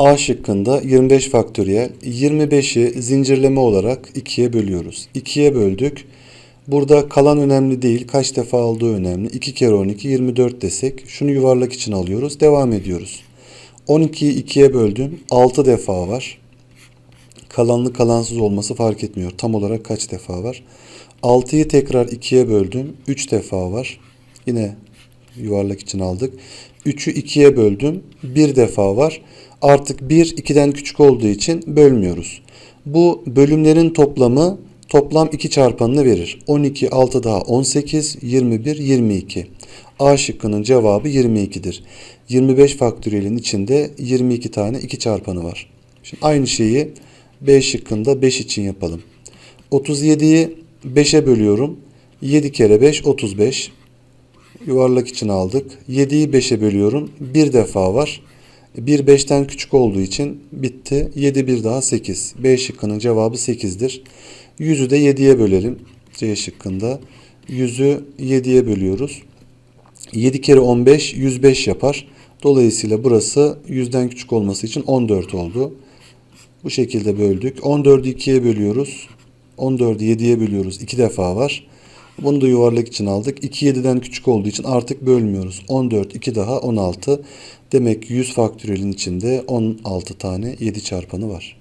A şıkkında 25 faktöriyel 25'i zincirleme olarak 2'ye bölüyoruz. 2'ye böldük. Burada kalan önemli değil. Kaç defa aldığı önemli. 2 kere 12 24 desek. Şunu yuvarlak için alıyoruz. Devam ediyoruz. 12'yi 2'ye böldüm. 6 defa var. Kalanlı kalansız olması fark etmiyor. Tam olarak kaç defa var. 6'yı tekrar 2'ye böldüm. 3 defa var. Yine yuvarlak için aldık. 3'ü 2'ye böldüm. 1 defa var. Artık 1 2'den küçük olduğu için bölmüyoruz. Bu bölümlerin toplamı toplam 2 çarpanını verir. 12 6 daha 18 21 22. A şıkkının cevabı 22'dir. 25 faktöriyelin içinde 22 tane 2 çarpanı var. Şimdi aynı şeyi B şıkkında 5 için yapalım. 37'yi 5'e bölüyorum. 7 kere 5 35. Yuvarlak için aldık. 7'yi 5'e bölüyorum. Bir defa var. 1 5'ten küçük olduğu için bitti. 7 bir daha 8. B şıkkının cevabı 8'dir. 100'ü de 7'ye bölelim. C şıkkında. 100'ü 7'ye bölüyoruz. 7 kere 15 105 yapar. Dolayısıyla burası 100'den küçük olması için 14 oldu. Bu şekilde böldük. 14'ü 2'ye bölüyoruz. 14'ü 7'ye bölüyoruz. 2 defa var. Bunu da yuvarlak için aldık. 2 7'den küçük olduğu için artık bölmüyoruz. 14 2 daha 16. Demek ki 100 faktöriyelin içinde 16 tane 7 çarpanı var.